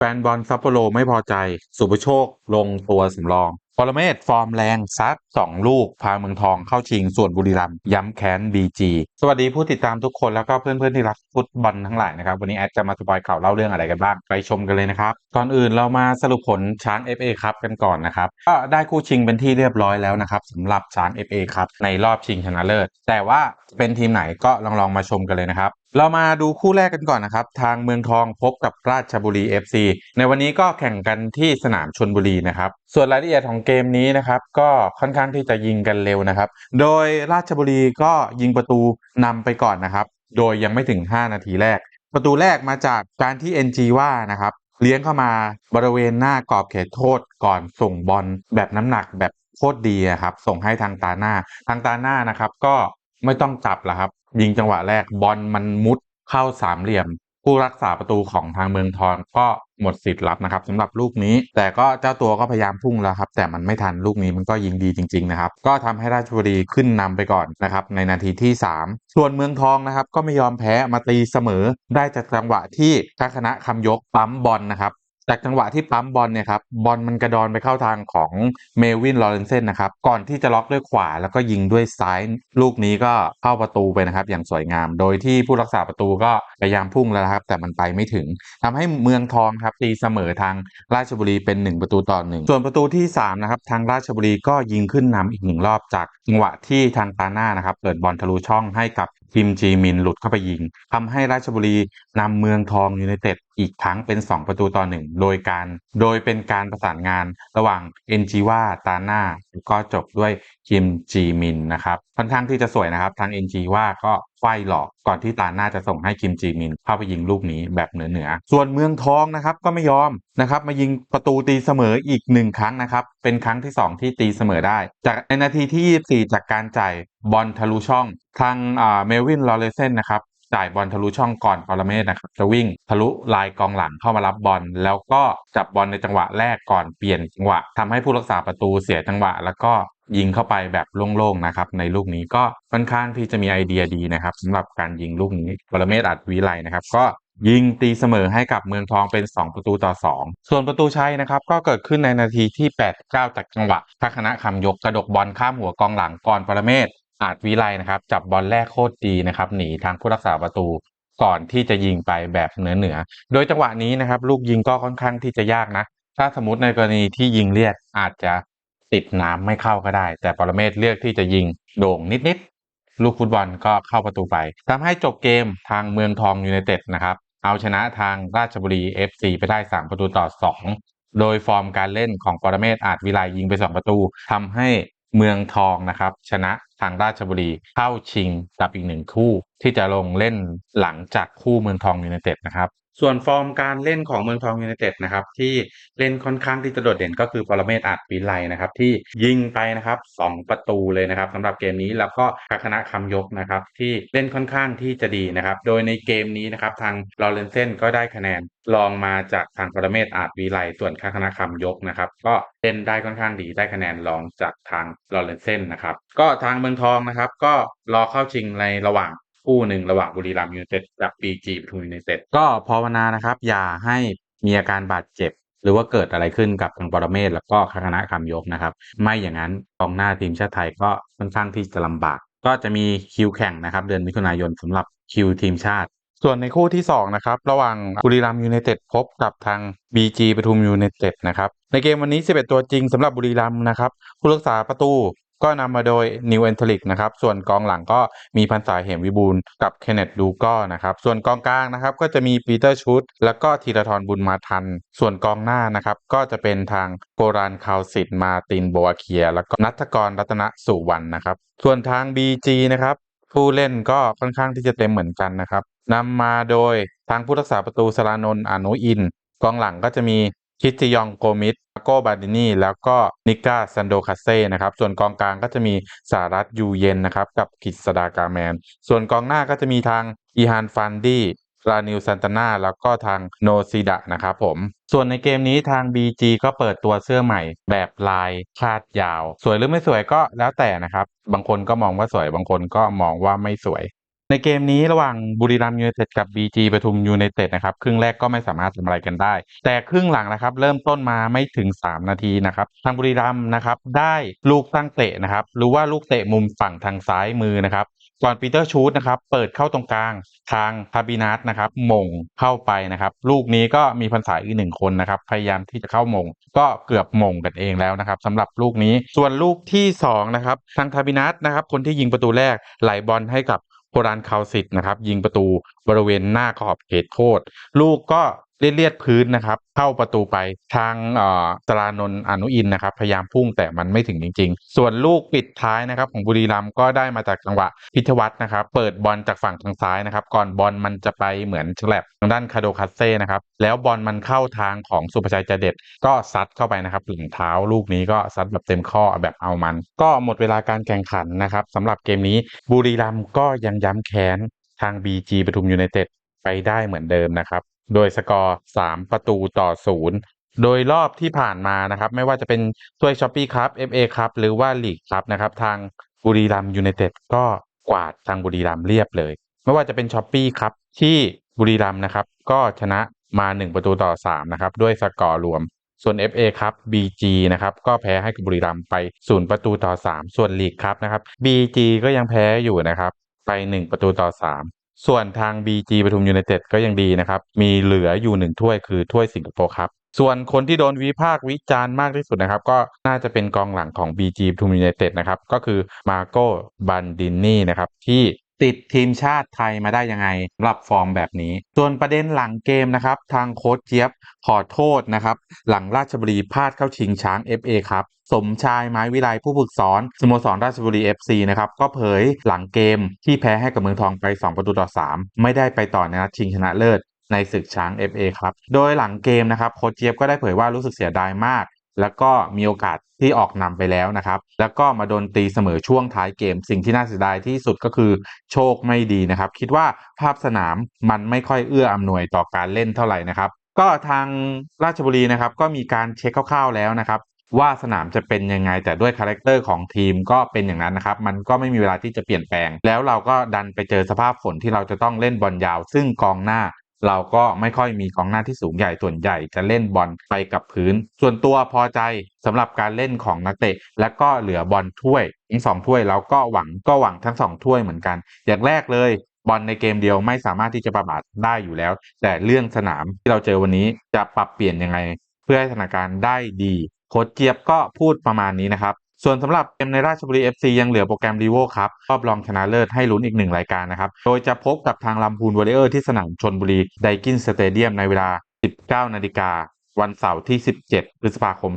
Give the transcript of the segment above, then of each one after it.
แฟนบอลซัปโปโรไม่พอใจ สุภโชคลงตัวสำรองปรเมศฟอร์มแรงซัด2ลูก พาเมืองทองเข้าชิงส่วนบุรีรัมย์ย้ำแค้น BG สวัสดีผู้ติดตามทุกคนแล้วก็เพื่อนๆที่รักฟุตบอลทั้งหลายนะครับ วันนี้แอดจะมาสปอยข่าวเล่าเรื่องอะไรกันบ้าง ไปชมกันเลยนะครับ ก่อนอื่นเรามาสรุปผลช้าง FA ครับกันก่อนนะครับ ก็ได้คู่ชิงเป็นที่เรียบร้อยแล้วนะครับสำหรับช้าง FA ครับในรอบชิงชนะเลิศแต่ว่าเป็นทีมไหนก็ลองลองมาชมกันเลยนะครับเรามาดูคู่แรกกันก่อนนะครับ ทางเมืองทองพบกับราชบุรี FC ในวันนี้ก็แข่งกันที่สนามชนบุรีนะครับ ส่วนรายละเอียดของเกมนี้นะครับ ก็ค่อนข้างที่จะยิงกันเร็วนะครับ โดยราชบุรีก็ยิงประตูนำไปก่อนนะครับ โดยยังไม่ถึง 5 นาทีแรก ประตูแรกมาจากการที่ NG ว่านะครับ เลี้ยงเข้ามาบริเวณหน้ากรอบเขตโทษก่อนส่งบอลแบบน้ำหนักแบบโคตรดีครับส่งให้ทางตาหน้าทางตาหน้านะครับ ก็ ไม่ต้องจับละครับ ยิงจังหวะแรกบอลมันมุดเข้าสามเหลี่ยม ผู้รักษาประตูของทางเมืองทองก็หมดสิทธิ์รับนะครับสำหรับลูกนี้ แต่ก็เจ้าตัวก็พยายามพุ่งแล้วครับ แต่มันไม่ทันลูกนี้มันก็ยิงดีจริงๆนะครับ ก็ทำให้ราชบุรีขึ้นนำไปก่อนนะครับ ในนาทีที่ 3 ส่วนเมืองทองนะครับ ก็ไม่ยอมแพ้มาตีเสมอได้จากจังหวะที่ทัคณะคำยกปั๊มบอลนะครับ จากจังหวะที่ปั๊มบอลเนี่ยครับบอลมันกระดอนไปเข้าทางของเมวินลอเรนเซนนะครับก่อนที่จะล็อกด้วยขวาแล้วก็ยิงด้วยซ้ายลูกนี้ก็เข้าประตูไปนะครับ อย่างสวยงาม โดยที่ผู้รักษาประตูก็พยายามพุ่งแล้วนะครับ แต่มันไปไม่ถึงทำให้เมืองทองครับตีเสมอทางราชบุรีเป็น 1 ประตูต่อหนึ่งส่วนประตูที่3นะครับทางราชบุรีก็ยิงขึ้นนำอีกหนึ่งรอบจากจังหวะที่ทางตาหน้านะครับเปิดบอลทะลุช่องให้กับทีมจีมินหลุดเข้าไปยิงทำให้ราชบุรีนำเมืองทองยูไนเต็ด อีกครั้งเป็น 2 ประตูต่อหนึ่งโดยการโดยเป็นการประสานงานระหว่างเอ็นจีว่าตาหน้าก็จบด้วยคิมจีมินนะครับค่อนข้างที่จะสวยนะครับทางเอ็นจีว่าก็ไฟหลอกก่อนที่ตาหน้าจะส่งให้คิมจีมินเข้าไปยิงลูกนี้แบบเหนือเหนือส่วนเมืองทองนะครับก็ไม่ยอมนะครับมายิงประตูตีเสมออีกหนึ่งครั้งนะครับเป็นครั้งที่ 2 ที่ตีเสมอได้ จากในนาทีที่ 24 จากการจ่ายบอลทะลุช่อง ทางเมลวินลอเรเซนนะครับ จ่ายบอลทะลุช่องก่อนปรเมศนะครับจะวิ่งทะลุลายกองหลังเข้ามารับบอลแล้วก็จับบอลในจังหวะแรกก่อนเปลี่ยนจังหวะทำให้ผู้รักษาประตูเสียจังหวะ แล้วก็ยิงเข้าไปแบบโล่งๆนะครับในลูกนี้ก็ค่อนข้างที่จะมีไอเดียดีนะครับสำหรับการยิงลูกนี้ปรเมศอัดวิไลนะครับก็ยิงตีเสมอให้กับเมืองทองเป็น 2 ประตูต่อ 2 ส่วนประตูชัยนะครับ ก็เกิดขึ้นในนาทีที่ 89จากจังหวะทัคณะคำยกกระดกบอลข้ามหัวกองหลังก่อนปรเมศ อาจวิไลนะครับ จับบอลแรกโคตรดีนะครับหนีทางผู้รักษาประตูก่อนที่จะยิงไปแบบเหนือเหนือ โดยจังหวะนี้นะครับ ลูกยิงก็ค่อนข้างที่จะยากนะ ถ้าสมมติในกรณีที่ยิงเลียดอาจจะติดน้ำไม่เข้าก็ได้ แต่ปรเมศเลือกที่จะยิงโด่งนิดๆลูกฟุตบอลก็เข้าประตูไปทำให้จบเกมทางเมืองทองยูไนเต็ดนะครับ เอาชนะทางราชบุรี FC ไปได้ 3 ประตูต่อ 2 โดยฟอร์มการเล่นของปรเมศอาจวิไลยิงไป 2 ประตูทำให้เมืองทองนะครับ ชนะ ทางราชบุรีเข้าชิงกับอีกหนึ่งคู่ที่จะลงเล่นหลังจากคู่เมืองทองยูเนเต็ดนะครับ ส่วนฟอร์มการเล่นของเมืองทองยูไนเต็ดนะครับที่เล่นค่อนข้างที่จะโดดเด่นก็คือปรเมศอาจวิไลนะครับที่ยิงไปนะครับ2ประตูเลยนะครับสำหรับเกมนี้แล้วก็ทัคณะคำยกนะครับที่เล่นค่อนข้างที่จะดีนะครับโดยในเกมนี้นะครับทางลอเรนเซนก็ได้คะแนนรองมาจากทางปรเมศอาจวิไลส่วนคณะคำยกนะครับก็เล่นได้ค่อนข้างดีได้คะแนนรองจากทางลอเรนเซนนะครับก็ทางเมืองทองนะครับก็รอเข้าชิงในระหว่าง คู่หนึ่งระหว่างบุรีรัมย์ยูไนเต็ดกับบีจีปทุมยูไนเต็ดก็ภาวนานะครับ อย่าให้มีอาการบาดเจ็บ หรือว่าเกิดอะไรขึ้นกับทางปรเมศแล้วก็คณะคำยกนะครับ ไม่อย่างนั้นกองหน้าทีมชาติไทยก็ค่อนข้างที่จะลำบาก ก็จะมีคิวแข่งนะครับ เดือนมิถุนายนสำหรับคิวทีมชาติ ส่วนในคู่ที่ 2 นะครับ ระหว่างบุรีรัมย์ยูไนเต็ดพบกับทาง BG ปทุมยูไนเต็ดนะครับในเกมวันนี้ 11 ตัวจริงสำหรับบุรีรัมย์นะครับผู้รักษาประตู ก็นำมาโดยนิวเอนทลิกนะครับ ส่วนกองหลังก็มีพันษาเหมวิบูลกับเคนเนตดูก็นะครับ ส่วนกองกลางนะครับก็จะมีปีเตอร์ชุด แล้วก็ธีรทรบุญมาทัน ส่วนกองหน้านะครับก็จะเป็นทางโกรานคาวสิทธิ์มาตินโบอาเคีย แล้วก็นัทกรรัตนสุวรรณนะครับ ส่วนทาง BG นะครับผู้เล่นก็ค่อนข้างที่จะเต็มเหมือนกันนะครับนำมาโดยทางผู้รักษาประตูสรานนท์อนุอิน กองหลังก็จะมี คิติยองโกมิดโกบาดินีแล้วก็นิก้าซันโดคาเซ่นะครับ ส่วนกองกลางก็จะมีสารัตยูเย็นนะครับ กับกิษดากาแมน ส่วนกองหน้าก็จะมีทางอีฮานฟันดี้รานิวซันตานาแล้วก็ทางโนซิดะนะครับผม ส่วนในเกมนี้ทาง BG ก็เปิดตัวเสื้อใหม่แบบลายคาดยาว สวยหรือไม่สวยก็แล้วแต่นะครับ บางคนก็มองว่าสวย บางคนก็มองว่าไม่สวย ในเกมนี้ระหว่างบุรีรัมย์ยูไนเต็ดกับ BG ปทุมยูไนเต็ดนะครับ ครึ่งแรกก็ไม่สามารถทำอะไรกันได้ แต่ครึ่งหลังนะครับ เริ่มต้นมาไม่ถึง 3 นาทีนะครับ ทางบุรีรัมย์นะครับ ได้ลูกตั้งเตะนะครับ หรือว่าลูกเตะมุมฝั่งทางซ้ายมือนะครับก่อนปีเตอร์ชูดนะครับเปิดเข้าตรงกลางทางคาบินัทนะครับมงเข้าไปนะครับ ลูกนี้ก็มีพันษาอีกหนึ่งคนนะครับ พยายามที่จะเข้ามง ก็เกือบมงกันเองแล้วนะครับสำหรับลูกนี้ส่วนลูกที่สองนะครับทางคาบินัทนะครับคนที่ยิงประตูแรกไหลบอลให้กับ โครานคาวสิตนะครับยิงประตูบริเวณหน้าขอบเขตโทษลูกก็ เลียดๆพื้นนะครับ เข้าประตูไปทางอ่อตรานนท์อนุอินนะครับ พยายามพุ่งแต่มันไม่ถึงจริง ๆ ส่วนลูกปิดท้ายนะครับ ของบุรีรัมย์ก็ได้มาจากจังหวะพิทวัฒน์นะครับ เปิดบอลจากฝั่งทางซ้ายนะครับ ก่อนบอลมันจะไปเหมือนฉลับทางด้านคาโดคัสเซ่นะครับ แล้วบอลมันเข้าทางของสุภชัยจเด็ด ก็ซัดเข้าไปนะครับหลิงเท้าลูกนี้ก็ซัดแบบเต็มข้อแบบเอามัน ก็หมดเวลาการแข่งขันนะครับสำหรับเกมนี้บุรีรัมย์ก็ยังย้ำแค้นทาง BG ปทุมยูไนเต็ดไปได้เหมือนเดิมนะครับ โดยสกอร์ 3 ประตูต่อ 0 โดยรอบที่ผ่านมานะครับ ไม่ว่าจะเป็นถ้วยช้อปปี้ครับ FA ครับหรือว่าลีกครับนะครับ ทางบุรีรัมยูไนเต็ดก็กวาดทางบุรีรัมเรียบเลย ไม่ว่าจะเป็นช้อปปี้ครับที่บุรีรัมนะครับ ก็ชนะมา 1 ประตูต่อ 3 นะครับ ด้วยสกอร์รวม ส่วน FA ครับ BG นะครับ ก็แพ้ให้กับบุรีรัมไป 0 ประตูต่อ 3 ส่วนลีกครับนะครับ BG ก็ยังแพ้อยู่นะครับ ไป 1 ประตูต่อ 3 ส่วนทาง BG ปทุมยูไนเต็ดก็ยังดีนะครับ มีเหลืออยู่หนึ่งถ้วยคือถ้วยสิงคโปร์ครับส่วนคนที่โดนวิพากษ์วิจารณ์มากที่สุดนะครับ ก็น่าจะเป็นกองหลังของ BG ปทุมยูไนเต็ดนะครับ ก็คือมาโกบันดินนี่นะครับ ที่ ติดทีมชาติไทยมาได้ยังไงรับฟอร์มแบบนี้ ส่วนประเด็นหลังเกมนะครับ ทางโค้ชเจี๊ยบขอโทษนะครับ หลังราชบุรีพลาดเข้าชิงช้าง FA ครับสมชายไม้วิไลผู้ฝึกสอนสโมสรราชบุรี FC นะครับก็เผยหลังเกมที่แพ้ให้กับเมืองทองไป 2 ประตูต่อ 3 ไม่ได้ไปต่อในนัดชิงชนะเลิศในศึกช้าง FA ครับ โดยหลังเกมนะครับโค้ชเจี๊ยบก็ได้เผยว่ารู้สึกเสียดายมาก แล้วก็มีโอกาสที่ออกนำไปแล้วนะครับ แล้วก็มาโดนตีเสมอช่วงท้ายเกม สิ่งที่น่าเสียดายที่สุดก็คือโชคไม่ดีนะครับ คิดว่าภาพสนามมันไม่ค่อยเอื้ออำนวยต่อการเล่นเท่าไหร่นะครับ ก็ทางราชบุรีนะครับ ก็มีการเช็คคร่าวๆแล้วนะครับว่าสนามจะเป็นยังไงแต่ด้วยคาแรคเตอร์ของทีมก็เป็นอย่างนั้นนะครับ มันก็ไม่มีเวลาที่จะเปลี่ยนแปลง แล้วเราก็ดันไปเจอสภาพฝนที่เราจะต้องเล่นบอลยาว ซึ่งกองหน้า เราก็ไม่ค่อยมีกองหน้าที่สูงใหญ่ส่วนใหญ่จะเล่นบอลไปกับพื้น ส่วนตัวพอใจสำหรับการเล่นของนักเตะ และก็เหลือบอลถ้วยทั้งสองถ้วยเราก็หวังก็หวังทั้งสองถ้วยเหมือนกัน อย่างแรกเลยบอลในเกมเดียวไม่สามารถที่จะประมาทได้อยู่แล้ว แต่เรื่องสนามที่เราเจอวันนี้จะปรับเปลี่ยนยังไง เพื่อให้สถานการณ์ได้ดีโค้ชเจี๊ยบก็พูดประมาณนี้นะครับ ส่วนสำหรับเกมในราชบุรี FC ยังเหลือโปรแกรมรีโวครับรอบรองชนะเลิศให้ลุ้นอีกหนึ่งรายการนะครับ โดยจะพบกับทางลำพูนวอริเลอร์ที่สนามชนบุรีไดกินสเตเดียมในเวลา 19 นาฬิกา วันเสาร์ที่ 17 พฤษภาคม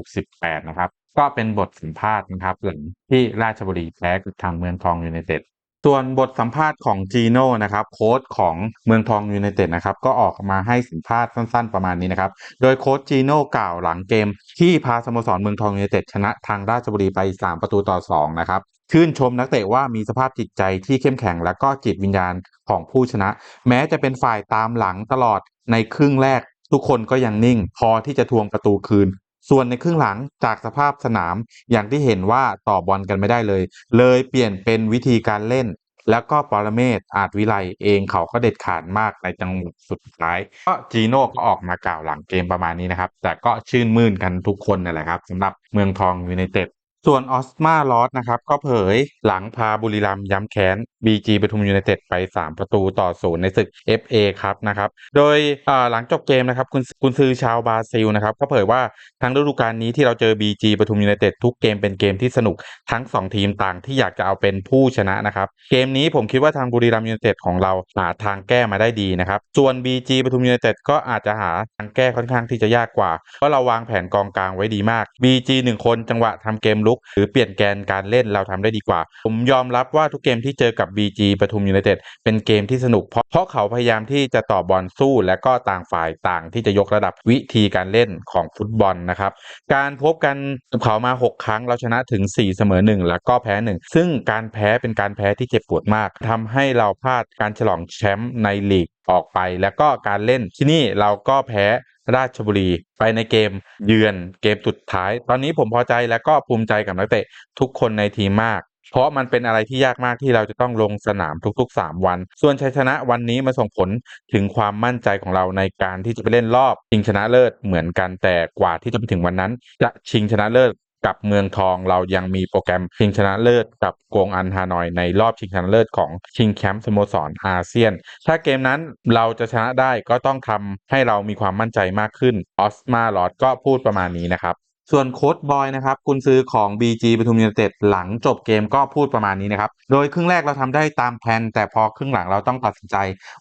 2568 นะครับ ก็เป็นบทสัมภาษณ์นะครับหลังที่ราชบุรีแพ้กับทางเมืองทองยูไนเต็ด ส่วนบทสัมภาษณ์ของจีโน่นะครับโค้ชของเมืองทองยูไนเต็ดนะครับก็ออกมาให้สัมภาษณ์สั้นๆประมาณนี้นะครับ โดยโค้ชจีโน่กล่าวหลังเกม ที่พาสโมสรเมืองทองยูไนเต็ดชนะทางราชบุรีไป 3 ประตูต่อ 2 นะครับชื่นชมนักเตะว่ามีสภาพจิตใจที่เข้มแข็งและก็จิตวิญญาณของผู้ชนะ แม้จะเป็นฝ่ายตามหลังตลอดในครึ่งแรก ทุกคนก็ยังนิ่ง พอที่จะทวงประตูคืน ส่วนในครึ่งหลังจากสภาพสนามอย่างที่เห็นว่าต่อบอลกันไม่ได้เลย เลยเปลี่ยนเป็นวิธีการเล่น แล้วก็ปรเมศอาจวิไลเองเขาก็เด็ดขาดมากในจังหวะสุดท้าย ก็จีโน่ก็ออกมากล่าวหลังเกมประมาณนี้นะครับ แต่ก็ชื่นมื่นกันทุกคนนั่นแหละครับสำหรับเมืองทองยูไนเต็ด ส่วนออสมาลอสนะครับก็เผยหลังพาบุรีรัมย้ำแค้น BG ปทุมยูไนเต็ดไป 3 ประตูต่อศูนย์ในศึก FA ครับนะครับโดยหลังจบเกมนะครับคุณคุณซือชาวบราซิลนะครับก็เผยว่าทั้งฤดูกาลนี้ที่เราเจอ BG ปทุมยูไนเต็ดทุกเกมเป็นเกมที่สนุกทั้ง 2 ทีมต่างที่อยากจะเอาเป็นผู้ชนะนะครับเกมนี้ผมคิดว่าทางบุรีรัมยูไนเต็ดของเราหาทางแก้มาได้ดีนะครับส่วน BG ปทุมยูไนเต็ดก็อาจจะหาทางแก้ค่อนข้างที่จะยากกว่าเพราะเราวางแผนกองกลางไว้ดีมาก BG หนึ่งคนจังหวะทำเกมลุกหรือเปลี่ยนแกนการเล่นเราทำได้ดีกว่า ผมยอมรับว่าทุกเกมที่เจอกับ BG ปทุมยูไนเต็ดเป็นเกมที่สนุก เพราะเพราะเขาพยายามที่จะต่อบอลสู้ และก็ต่างฝ่ายต่างที่จะยกระดับวิธีการเล่นของฟุตบอลนะครับ การพบกันกับเขามา 6 ครั้งเราชนะถึง 4 เสมอ 1 แล้วก็แพ้ 1 ซึ่งการแพ้เป็นการแพ้ที่เจ็บปวดมากทำให้เราพลาดการฉลองแชมป์ในลีก ออกไปแล้วก็การเล่นที่นี่เราก็แพ้ราชบุรีไปในเกมเยือนเกมสุดท้าย ตอนนี้ผมพอใจและก็ภูมิใจกับนักเตะทุกคนในทีมมาก เพราะมันเป็นอะไรที่ยากมากที่เราจะต้องลงสนามทุกๆ 3 วัน ส่วนชัยชนะวันนี้มาส่งผลถึงความมั่นใจของเราในการที่จะไปเล่นรอบชิงชนะเลิศเหมือนกันแต่กว่าที่จะไปถึงวันนั้น จะชิงชนะเลิศ กับเมืองทองเรายังมีโปรแกรมชิงชนะเลิศกับกวงอันฮานอยในรอบชิงชนะเลิศของชิงแชมป์สโมสรอาเซียน ถ้าเกมนั้นเราจะชนะได้ก็ต้องทำให้เรามีความมั่นใจมากขึ้นออสมาลอดก็พูดประมาณนี้นะครับ ส่วนโค้ดบอยนะครับคุณซื้อของ BG ปทุมยูเนเต็ดหลังจบเกมก็พูดประมาณนี้นะครับ โดยครึ่งแรกเราทำได้ตามแผนแต่พอครึ่งหลังเราต้องตัดสินใจ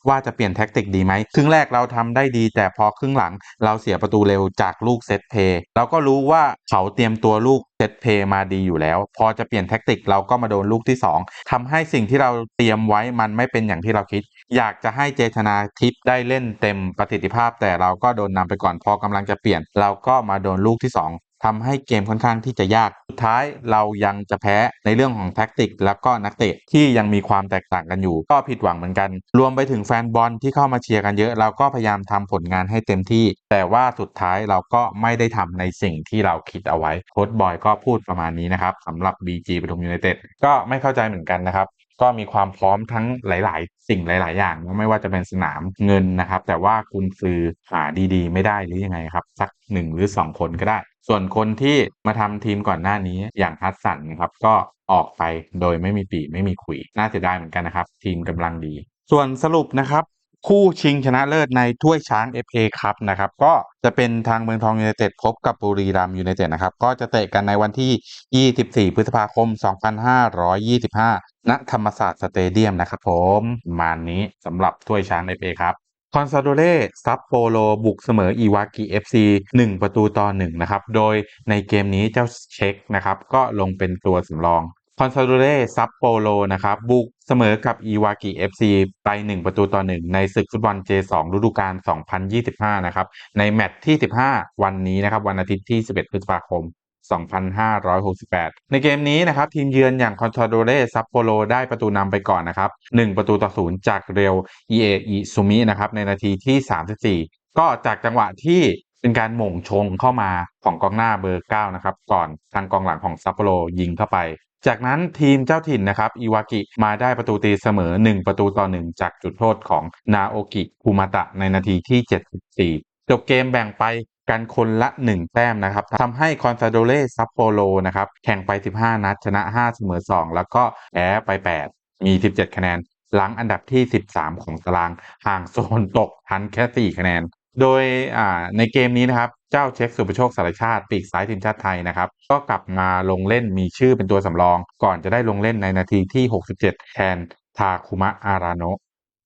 ว่าจะเปลี่ยนแท็กติกดีไหมครึ่งแรกเราทำได้ดี แต่พอครึ่งหลังเราเสียประตูเร็วจากลูกเซตเพย์เราก็รู้ว่าเขาเตรียมตัวลูกเซตเพย์มาดีอยู่แล้ว พอจะเปลี่ยนแท็กติกเราก็มาโดนลูกที่ 2ทำให้สิ่งที่เราเตรียมไว้มันไม่เป็นอย่างที่เราคิด อยากจะให้เจชนาทิพย์ได้เล่นเต็มประสิทธิภาพ แต่เราก็โดนนำไปก่อนพอกำลังจะเปลี่ยน เราก็มาโดนลูกที่ 2ทำให้เกมค่อนข้างที่จะยาก สุดท้ายเรายังจะแพ้ในเรื่องของแท็กติก แล้วก็นักเตะที่ยังมีความแตกต่างกันอยู่ ก็ผิดหวังเหมือนกัน รวมไปถึงแฟนบอลที่เข้ามาเชียร์กันเยอะ เราก็พยายามทำผลงานให้เต็มที่ แต่ว่าสุดท้ายเราก็ไม่ได้ทำในสิ่งที่เราคิดเอาไว้โค้ชบอยก็็พูดประมาณนี้นะครับสำหรับ BG ปทุมยูไนเต็ดก็ไม่เข้าใจเหมือนกันนะครับ ก็มีความพร้อมทั้งหลาย ๆ สิ่งหลาย ๆ อย่าง ไม่ว่าจะเป็นสนามเงินนะครับ แต่ว่าคุณซื้อหาดีๆ ไม่ได้หรือยังไงครับ สักหนึ่งหรือ 2 คนก็ได้ ส่วนคนที่มาทำทีมก่อนหน้านี้อย่างฮัสสันนะครับก็ออกไปโดยไม่มีปีไม่มีขุยน่าเสียดายเหมือนกันนะครับ ทีมกำลังดี ส่วนสรุปนะครับ คู่ชิงชนะเลิศในถ้วยช้าง FA ครับนะครับ ก็จะเป็นทางเมืองทองยูไนเต็ดพบกับบุรีรัมยูไนเต็ดนะครับ ก็จะเตะกันในวันที่ 24 พฤษภาคม 2525 ณ ธรรมศาสตร์สเตเดียมนะครับผมมานี้สำหรับถ้วยช้าง FA ครับคอนซาโดเล่ซับโปโลบุกเสมออีวากิ FC 1ประตูต่อ1นะครับ โดยในเกมนี้เจ้าเช็คนะครับ ก็ลงเป็นตัวสำรอง คอนซาโดเล่ซับโปโลนะครับบุกเสมอกับอีวากิ FC ไป 1 ประตูต่อ 1 ในศึกฟุตบอล J2 ฤดูกาล 2025 นะครับในแมตช์ที่ 15 วันนี้นะครับวันอาทิตย์ที่ 11 พฤษภาคม 2568 ในเกมนี้นะครับทีมเยือนอย่างคอนซาโดเรซัปโปโรได้ประตูนำไปก่อนนะครับ 1 ประตูต่อศูนย์จากเรลเอเออิซูมินะครับในนาทีที่ 34 ก็จากจังหวะที่เป็นการหม่งชงเข้ามาของกองหน้าเบอร์ 9 นะครับ ก่อนทางกองหลังของซัปโปโรยิงเข้าไป จากนั้นทีมเจ้าถิ่นนะครับอีวากิมาได้ประตูตีเสมอ 1 ประตูต่อ 1 จากจุดโทษของนาโอกิคูมาตะในนาทีที่ 74 จบเกมแบ่งไปกันคนละ 1 แต้มนะครับทำให้คอนซาโดเล่ซัปโปโลนะครับแข่งไป 15 นัด ชนะ 5 เสมอ 2 แล้วก็แพ้ไป 8 มี 17 คะแนนหลังอันดับที่ 13 ของตาราง ห่างโซนตกทันแค่ 4 คะแนน โดยในเกมนี้นะครับ เจ้าเช็คสุประโชคสารชาติ ปีกซ้ายทีมชาติไทยนะครับ ก็กลับมาลงเล่นมีชื่อเป็นตัวสำรอง ก่อนจะได้ลงเล่นในนาทีที่ 67 แทนทาคุมะอาราโนะ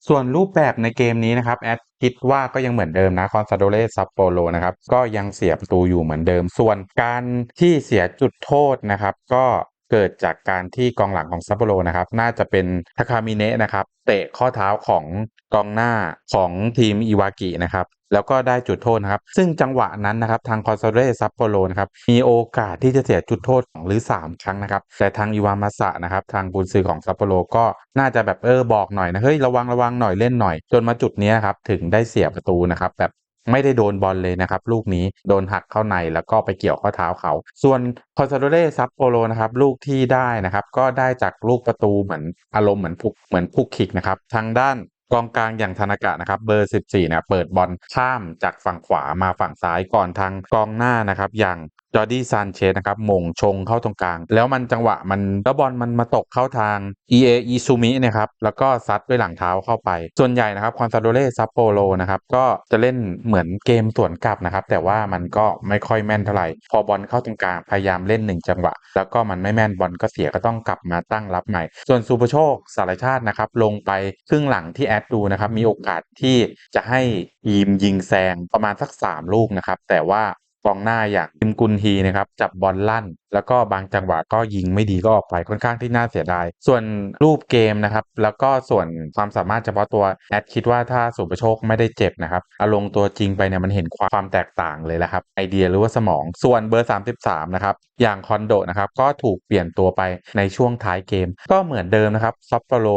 ส่วนรูปแบบในเกมนี้นะครับ แอดคิดว่าก็ยังเหมือนเดิมนะคอนซาโดเรซัปโปโลนะครับ ก็ยังเสียประตูอยู่เหมือนเดิม ส่วนการที่เสียจุดโทษนะครับ ก็ เกิดจากการที่กองหลังของซัปโปโรนะครับ น่าจะเป็นทาคามิเนะนะครับ เตะข้อเท้าของกองหน้าของทีมอิวากินะครับ แล้วก็ได้จุดโทษนะครับ ซึ่งจังหวะนั้นนะครับ ทางคอนซาเรซัปโปโรนะครับ มีโอกาสที่จะเสียจุดโทษหรือ 3 ครั้งนะครับ แต่ทางอิวามาสะนะครับ ทางบุญซือของซัปโปโรก็น่าจะแบบเออบอกหน่อยนะ เฮ้ยระวังระวังหน่อยเล่นหน่อย จนมาจุดนี้ครับถึงได้เสียประตูนะครับแบบ ไม่ได้โดนบอลเลยนะครับ ลูกนี้โดนหักเข้าในแล้วก็ไปเกี่ยวข้อเท้าเขา ส่วนคอนซาโดเรซับโปโลนะครับลูกที่ได้นะครับ ก็ได้จากลูกประตูเหมือนอารมณ์เหมือนผูกเหมือนผูกคิกนะครับทางด้านกองกลางอย่างธนากะนะครับเบอร์ 14นะเปิดบอลข้ามจากฝั่งขวามาฝั่งซ้ายก่อนทางกองหน้านะครับอย่าง จอร์ดี้ซานเชสนะครับมงชงเข้าตรงกลาง แล้วมันจังหวะมันแล้วบอลมันมาตกเข้าทางเอเออิซูมินะครับแล้วก็ซัดด้วยหลังเท้าเข้าไป ส่วนใหญ่นะครับคอนซาโดเรซัปโปโลนะครับก็จะเล่นเหมือนเกมสวนกลับนะครับ แต่ว่ามันก็ไม่ค่อยแม่นเท่าไหร่ พอบอลเข้าตรงกลางพยายามเล่น 1 จังหวะ แล้วก็มันไม่แม่นบอลก็เสียก็ต้องกลับมาตั้งรับใหม่ ส่วนซูเปอร์โชคสารชาตินะครับลงไปครึ่งหลังที่แอดดูนะครับมีโอกาสที่จะให้ยีมยิงแซงประมาณสัก 3 ลูกนะครับแต่ว่า กองหน้าอย่างทิมกุนฮีนะครับจับบอลลั่น แล้วก็บางจังหวะก็ยิงไม่ดีก็ออกไปค่อนข้างที่น่าเสียดาย ส่วนรูปเกมนะครับ แล้วก็ส่วนความสามารถเฉพาะตัวแอดคิดว่าถ้าสุประโชคไม่ได้เจ็บนะครับอารมณ์ตัวจริงไปเนี่ยมันเห็นความแตกต่างเลยแหละครับไอเดียหรือว่าสมอง ส่วนเบอร์ 33 นะครับ อย่างคอนโดนะครับก็ถูกเปลี่ยนตัวไปในช่วงท้ายเกม ก็เหมือนเดิมนะครับซัปโปโร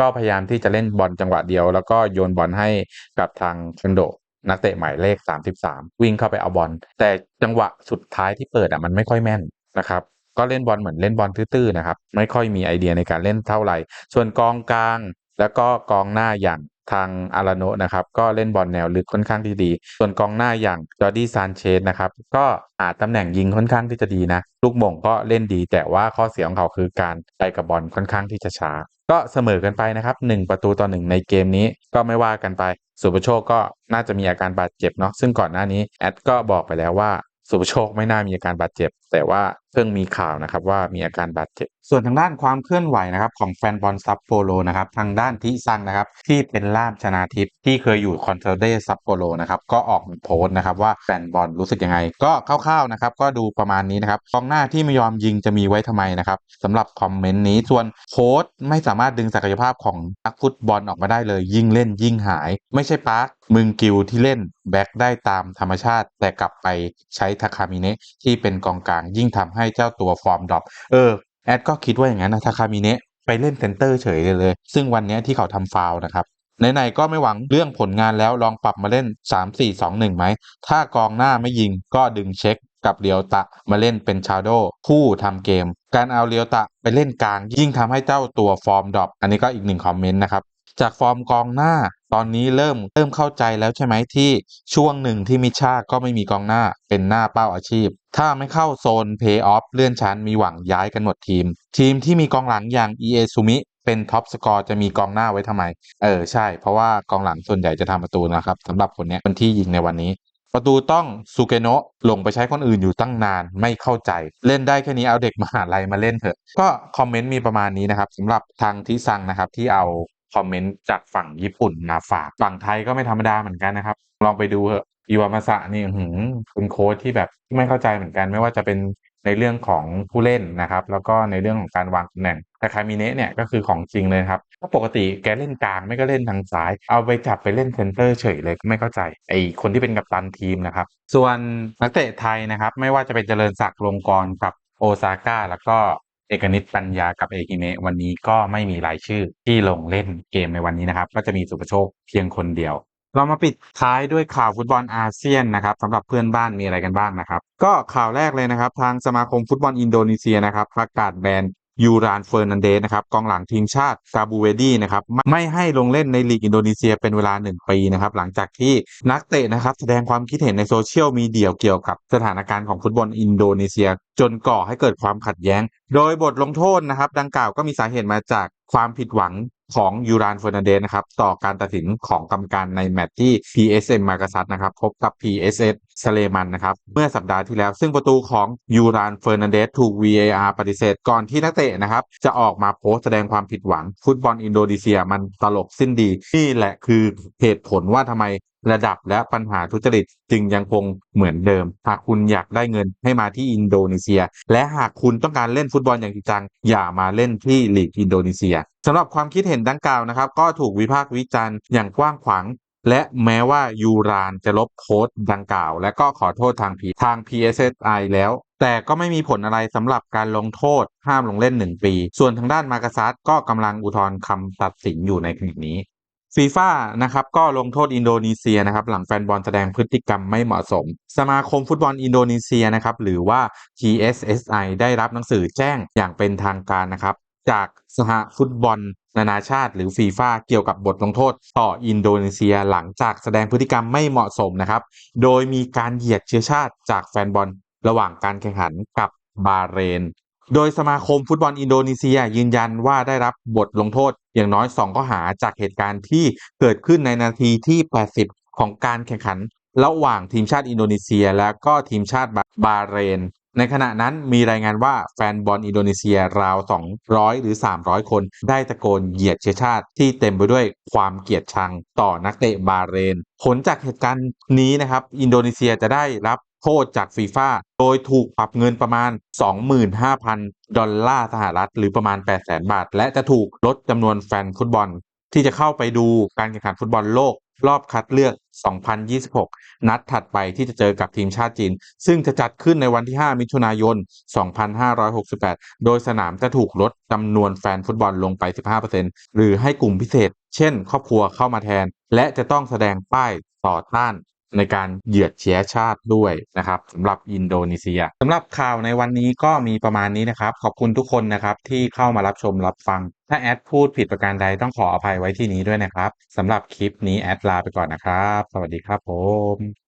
ก็พยายามที่จะเล่นบอลจังหวะเดียว แล้วก็โยนบอลให้กับทางคอนโด นักเตะหมายเลข 33 วิ่งเข้าไปเอาบอลแต่จังหวะสุดท้ายที่เปิดอะมันไม่ค่อยแม่นนะครับก็เล่นบอลเหมือนเล่นบอลตื้อๆนะครับไม่ค่อยมีไอเดียในการเล่นเท่าไหร่ ส่วนกองกลางแล้วก็กองหน้าอย่างทางอาราโนนะครับก็เล่นบอลแนวลึกค่อนข้างที่ดี ส่วนกองหน้าอย่างจอร์ดี้ซานเชสนะครับก็อาจตำแหน่งยิงค่อนข้างที่จะดีนะ ลูกมงก็เล่นดีแต่ว่าข้อเสียของเขาคือการไปกับบอลค่อนข้างที่จะช้า ก็เสมอกันไปนะครับ1ประตูต่อหนึ่งในเกมนี้ก็ไม่ว่ากันไป สุภโชคก็น่าจะมีอาการบาดเจ็บเนาะซึ่งก่อนหน้านี้แอดก็บอกไปแล้วว่าสุภโชคไม่น่ามีอาการบาดเจ็บ แต่ว่าเพิ่งมีข่าวนะครับว่ามีอาการบาดเจ็บ ส่วนทางด้านความเคลื่อนไหวนะครับของแฟนบอลซัปโปโรนะครับทางด้านทิซังนะครับที่เป็นล่ามชนาทิพย์ที่เคยอยู่คอนเทเดซัปโปโรนะครับก็ออกมาโพสต์นะครับว่าแฟนบอลรู้สึกยังไง ก็คร่าวๆนะครับก็ดูประมาณนี้นะครับกองหน้าที่ไม่ยอมยิงจะมีไว้ทำไมนะครับสำหรับคอมเมนต์นี้ส่วนโค้ชไม่สามารถดึงศักยภาพของนักฟุตบอลออกมาได้เลย ยิ่งเล่นยิ่งหาย ไม่ใช่ปาร์คมึงกิลที่เล่นแบ็กได้ตามธรรมชาติ แต่กลับไปใช้ทาคามิเนะที่เป็นกองกลางยิ่งทำให้เจ้าตัวฟอร์มดรอปเออ แอดก็คิดว่าอย่างนั้นนะทาคามิเนะไปเล่นเซนเตอร์เฉยเลยเลย ซึ่งวันนี้ที่เขาทำฟาวนะครับไหนๆก็ไม่หวังเรื่องผลงานแล้วลองปรับมาเล่น 3 4 2 1ไหม ถ้ากองหน้าไม่ยิงก็ดึงเช็คกับเรียวตะมาเล่นเป็นชาโดคู่ทำเกม การเอาเรียวตะไปเล่นกลางยิ่งทำให้เจ้าตัวฟอร์มดรอปอันนี้ก็อีกหนึ่งคอมเมนต์นะครับ จากฟอร์มกองหน้า ตอนนี้เริ่มเริ่มเข้าใจแล้วใช่ไหมที่ช่วงหนึ่งที่มิชาก็ไม่มีกองหน้าเป็นหน้าเป้าอาชีพ ถ้าไม่เข้าโซนเพย์ออฟเลื่อนชั้นมีหวังย้ายกันหมดทีม ทีมที่มีกองหลังอย่างเอเอซูมิเป็นท็อปสกอร์จะมีกองหน้าไว้ทำไม เออใช่ เพราะว่ากองหลังส่วนใหญ่จะทำประตูนะครับสำหรับคนนี้คนที่ยิงในวันนี้ ประตูต้องซูเกโนะลงไปใช้คนอื่นอยู่ตั้งนานไม่เข้าใจ เล่นได้แค่นี้เอาเด็กมหาลัยมาเล่นเถอะ ก็คอมเมนต์มีประมาณนี้นะครับสำหรับทางทีซังนะครับที่เอา คอมเมนต์จากฝั่งญี่ปุ่นมาฝากฝั่งไทยก็ไม่ธรรมดาเหมือนกันนะครับ ลองไปดูเถอะอิวามาสะนี่หืมเป็นโค้ชที่แบบไม่เข้าใจเหมือนกันไม่ว่าจะเป็นในเรื่องของผู้เล่นนะครับ แล้วก็ในเรื่องของการวางตำแหน่งแต่คามิเนะเนี่ยก็คือของจริงเลยครับเพราปกติแกเล่นกลางไม่ก็เล่นทางซ้าย เอาไปจับไปเล่นเซนเตอร์เฉยเลยไม่เข้าใจไอคนที่เป็นกัปตันทีมนะครับ ส่วนนักเตะไทยนะครับ ไม่ว่าจะเป็นเจริญศักดิ์ลงกรกับโอซาก้าแล้วก็ เอกนิตปัญญากับเอกิเมะวันนี้ก็ไม่มีรายชื่อที่ลงเล่นเกมในวันนี้นะครับ ก็จะมีสุภโชคเพียงคนเดียว เรามาปิดท้ายด้วยข่าวฟุตบอลอาเซียนนะครับสำหรับเพื่อนบ้านมีอะไรกันบ้างนะครับ ก็ข่าวแรกเลยนะครับ ทางสมาคมฟุตบอลอินโดนีเซียนะครับประกาศแบน ยูรานเฟอร์นันเดสนะครับกองหลังทีมชาติซาบูเวดีนะครับไม่ให้ลงเล่นในลีกอินโดนีเซียเป็นเวลา 1 ปีนะครับหลังจากที่นักเตะนะครับแสดงความคิดเห็นในโซเชียลมีเดียเกี่ยวกับสถานการณ์ของฟุตบอลอินโดนีเซีย จนก่อให้เกิดความขัดแย้ง โดยบทลงโทษนะครับ ดังกล่าวก็มีสาเหตุมาจากความผิดหวังของยูรานเฟอร์นันเดสนะครับต่อการตัดสินของกรรมการในแมตช์ที่ PSM มากาซัตนะครับพบกับ PSS สเลมันนะครับเมื่อสัปดาห์ที่แล้ว ซึ่งประตูของยูรานเฟอร์นันเดสถูก VAR ปฏิเสธก่อนที่นักเตะนะครับจะออกมาโพสแสดงความผิดหวัง ฟุตบอลอินโดนีเซียมันตลกสิ้นดี นี่แหละคือเหตุผลว่าทำไมระดับและปัญหาทุจริตจึงยังคงเหมือนเดิม หากคุณอยากได้เงินให้มาที่อินโดนีเซีย และหากคุณต้องการเล่นฟุตบอลอย่างจริงจัง อย่ามาเล่นที่ลีกอินโดนีเซีย สำหรับความคิดเห็นดังกล่าวนะครับ ก็ถูกวิพากษ์วิจารณ์อย่างกว้างขวางและแม้ว่ายูรานจะลบโพสต์ดังกล่าว และก็ขอโทษทางพีทาง PSSI แล้ว แต่ก็ไม่มีผลอะไรสำหรับการลงโทษห้ามลงเล่น 1 ปี ส่วนทางด้านมากาซัสก็กำลังอุทธรณ์คำตัดสินอยู่ในขณะนี้ฟีฟ่านะครับก็ลงโทษอินโดนีเซียนะครับหลังแฟนบอลแสดงพฤติกรรมไม่เหมาะสม สมาคมฟุตบอลอินโดนีเซียนะครับหรือว่า GSSI ได้รับหนังสือแจ้งอย่างเป็นทางการนะครับ จากสหฟุตบอล นานาชาติ หรือฟีฟ่าเกี่ยวกับบทลงโทษ ต่ออินโดนีเซียหลังจากแสดงพฤติกรรมไม่เหมาะสมนะครับ โดยมีการเหยียดเชื้อชาติจากแฟนบอล ระหว่างการแข่งขันกับบาเรน โดยสมาคมฟุตบอลอินโดนีเซียยืนยันว่าได้รับบทลงโทษ อย่างน้อย 2 ข้อหาจากเหตุการณ์ที่เกิดขึ้นในนาทีที่ 80 ของการแข่งขัน ระหว่างทีมชาติอินโดนีเซีย และก็ทีมชาติบาเรน ในขณะนั้นมีรายงานว่าแฟนบอลอินโดนีเซียราว 200 หรือ 300 คน ได้ตะโกนเหยียดเชื้อชาติที่เต็มไปด้วยความเกลียดชังต่อนักเตะบาเรน ผลจากเหตุการณ์นี้นะครับ อินโดนีเซียจะได้รับโทษจากฟีฟ่าโดยถูกปรับเงินประมาณ 25,000 ดอลลาร์สหรัฐ หรือประมาณ 800,000 บาท และจะถูกลดจำนวนแฟนฟุตบอลที่จะเข้าไปดูการแข่งขันฟุตบอลโลก รอบคัดเลือก 2026 นัดถัดไปที่จะเจอกับทีมชาติจีน ซึ่งจะจัดขึ้นในวันที่ 5 มิถุนายน 2568 โดยสนามจะถูกลดจำนวนแฟนฟุตบอลลงไป 15%หรือให้กลุ่มพิเศษ เช่น ครอบครัวเข้ามาแทน และจะต้องแสดงป้ายต่อต้าน ในการเหยียดเชื้อชาติด้วยนะครับสำหรับอินโดนีเซียสำหรับข่าวในวันนี้ก็มีประมาณนี้นะครับ ขอบคุณทุกคนนะครับที่เข้ามารับชมรับฟัง ถ้าแอดพูดผิดประการใดต้องขออภัยไว้ที่นี้ด้วยนะครับสำหรับคลิปนี้แอดลาไปก่อนนะครับ สวัสดีครับผม